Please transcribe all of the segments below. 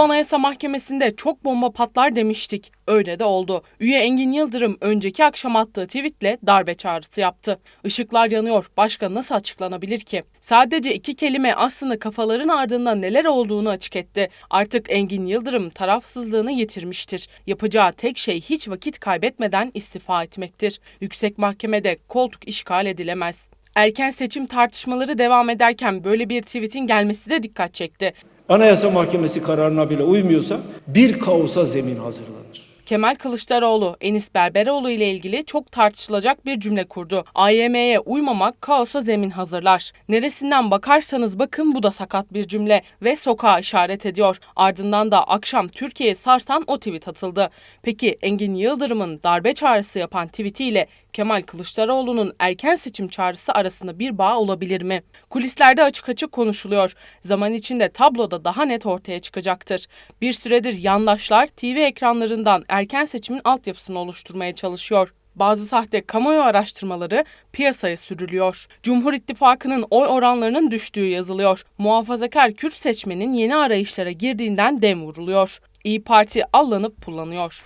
Anayasa Mahkemesi'nde çok bomba patlar demiştik. Öyle de oldu. Üye Engin Yıldırım önceki akşam attığı tweetle darbe çağrısı yaptı. Işıklar yanıyor. Başka nasıl açıklanabilir ki? Sadece iki kelime aslında kafaların ardında neler olduğunu açık etti. Artık Engin Yıldırım tarafsızlığını yitirmiştir. Yapacağı tek şey hiç vakit kaybetmeden istifa etmektir. Yüksek Mahkemede koltuk işgal edilemez. Erken seçim tartışmaları devam ederken böyle bir tweetin gelmesi de dikkat çekti. Anayasa Mahkemesi kararına bile uymuyorsa bir kaosa zemin hazırlanır. Kemal Kılıçdaroğlu, Enis Berberoğlu ile ilgili çok tartışılacak bir cümle kurdu. AYM'ye uymamak kaosa zemin hazırlar. Neresinden bakarsanız bakın bu da sakat bir cümle ve sokağa işaret ediyor. Ardından da akşam Türkiye'yi sarsan o tweet atıldı. Peki Engin Yıldırım'ın darbe çağrısı yapan tweetiyle Kemal Kılıçdaroğlu'nun erken seçim çağrısı arasında bir bağ olabilir mi? Kulislerde açık açık konuşuluyor. Zaman içinde tabloda daha net ortaya çıkacaktır. Bir süredir yandaşlar TV ekranlarından erken seçimin altyapısını oluşturmaya çalışıyor. Bazı sahte kamuoyu araştırmaları piyasaya sürülüyor. Cumhur İttifakı'nın oy oranlarının düştüğü yazılıyor. Muhafazakar Kürt seçmenin yeni arayışlara girdiğinden dem vuruluyor. İyi Parti allanıp pullanıyor.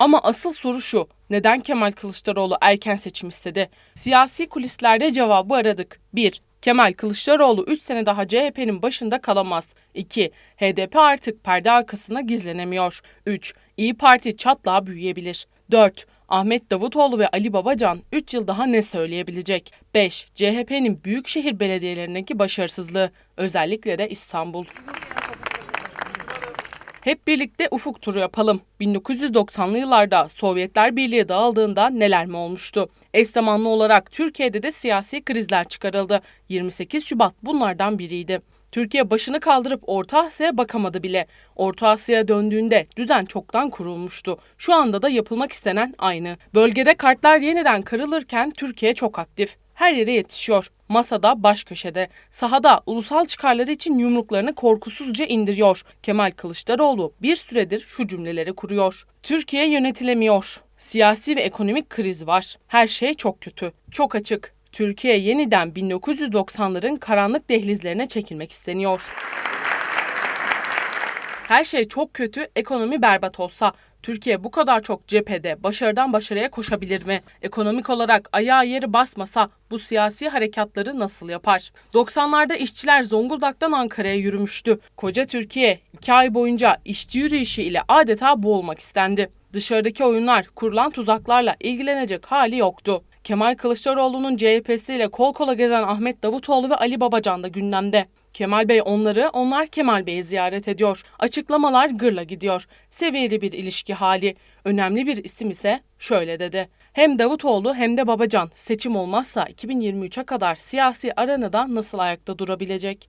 Ama asıl soru şu. Neden Kemal Kılıçdaroğlu erken seçim istedi? Siyasi kulislerde cevabı aradık. 1. Kemal Kılıçdaroğlu 3 sene daha CHP'nin başında kalamaz. 2. HDP artık perde arkasına gizlenemiyor. 3. İyi Parti çatlağa büyüyebilir. 4. Ahmet Davutoğlu ve Ali Babacan 3 yıl daha ne söyleyebilecek? 5. CHP'nin büyükşehir belediyelerindeki başarısızlığı, özellikle de İstanbul. Hep birlikte ufuk turu yapalım. 1990'lı yıllarda Sovyetler Birliği dağıldığında neler mi olmuştu? Eş zamanlı olarak Türkiye'de de siyasi krizler çıkarıldı. 28 Şubat bunlardan biriydi. Türkiye başını kaldırıp Orta Asya'ya bakamadı bile. Orta Asya'ya döndüğünde düzen çoktan kurulmuştu. Şu anda da yapılmak istenen aynı. Bölgede kartlar yeniden karılırken Türkiye çok aktif. Her yere yetişiyor. Masada, baş köşede, sahada ulusal çıkarları için yumruklarını korkusuzca indiriyor. Kemal Kılıçdaroğlu bir süredir şu cümleleri kuruyor. Türkiye yönetilemiyor. Siyasi ve ekonomik kriz var. Her şey çok kötü. Çok açık. Türkiye yeniden 1990'ların karanlık dehlizlerine çekilmek isteniyor. Her şey çok kötü, ekonomi berbat olsa Türkiye bu kadar çok cephede başarıdan başarıya koşabilir mi? Ekonomik olarak ayağı yeri basmasa bu siyasi harekatları nasıl yapar? 90'larda işçiler Zonguldak'tan Ankara'ya yürümüştü. Koca Türkiye iki ay boyunca işçi yürüyüşü ile adeta boğulmak istendi. Dışarıdaki oyunlar, kurulan tuzaklarla ilgilenecek hali yoktu. Kemal Kılıçdaroğlu'nun CHP'siyle kol kola gezen Ahmet Davutoğlu ve Ali Babacan da gündemde. Kemal Bey onları, onlar Kemal Bey'i ziyaret ediyor. Açıklamalar gırla gidiyor. Seviyeli bir ilişki hali. Önemli bir isim ise şöyle dedi. Hem Davutoğlu hem de Babacan seçim olmazsa 2023'e kadar siyasi arenada nasıl ayakta durabilecek?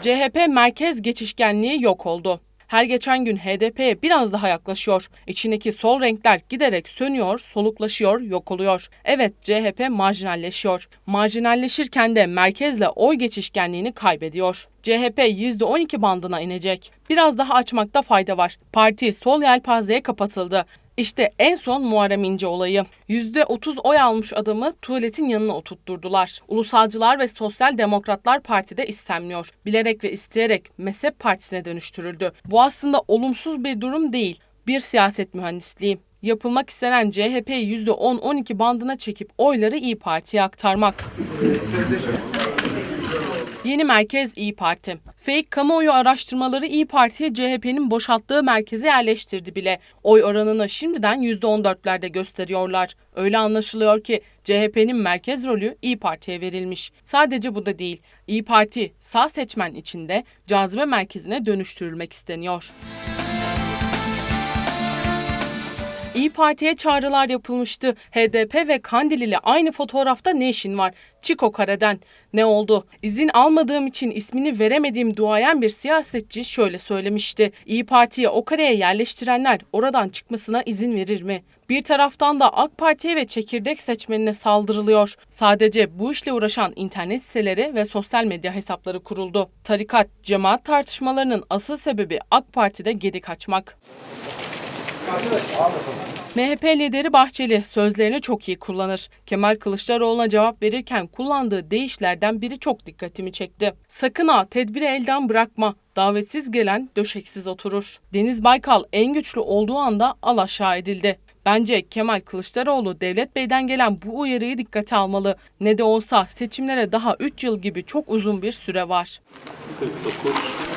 CHP merkez geçişkenliği yok oldu. Her geçen gün HDP'ye biraz daha yaklaşıyor. İçindeki sol renkler giderek sönüyor, soluklaşıyor, yok oluyor. Evet CHP marjinalleşiyor. Marjinalleşirken de merkezle oy geçişkenliğini kaybediyor. CHP %12 bandına inecek. Biraz daha açmakta fayda var. Parti sol yelpazeye kapatıldı. İşte en son Muharrem İnce olayı. %30 oy almış adamı tuvaletin yanına oturtturdular. Ulusalcılar ve Sosyal Demokratlar Parti'de istenmiyor. Bilerek ve isteyerek mezhep partisine dönüştürüldü. Bu aslında olumsuz bir durum değil. Bir siyaset mühendisliği. Yapılmak istenen CHP'yi %10-12 bandına çekip oyları İyi Parti'ye aktarmak. Yeni merkez İyi Parti. Fake kamuoyu araştırmaları İyi Parti'ye CHP'nin boşalttığı merkeze yerleştirdi bile. Oy oranını şimdiden %14'lerde gösteriyorlar. Öyle anlaşılıyor ki CHP'nin merkez rolü İyi Parti'ye verilmiş. Sadece bu da değil. İyi Parti sağ seçmen içinde cazibe merkezine dönüştürülmek isteniyor. İyi Parti'ye çağrılar yapılmıştı. HDP ve Kandil ile aynı fotoğrafta ne işin var? Çık o kareden. Ne oldu? İzin almadığım için ismini veremediğim duayen bir siyasetçi şöyle söylemişti. İyi Parti'ye o kareye yerleştirenler oradan çıkmasına izin verir mi? Bir taraftan da AK Parti'ye ve çekirdek seçmenine saldırılıyor. Sadece bu işle uğraşan internet siteleri ve sosyal medya hesapları kuruldu. Tarikat, cemaat tartışmalarının asıl sebebi AK Parti'de gedik açmak. MHP lideri Bahçeli sözlerini çok iyi kullanır. Kemal Kılıçdaroğlu'na cevap verirken kullandığı deyişlerden biri çok dikkatimi çekti. Sakın ha tedbiri elden bırakma. Davetsiz gelen döşeksiz oturur. Deniz Baykal en güçlü olduğu anda alaşağı edildi. Bence Kemal Kılıçdaroğlu Devlet Bey'den gelen bu uyarıyı dikkate almalı. Ne de olsa seçimlere daha 3 yıl gibi çok uzun bir süre var. 49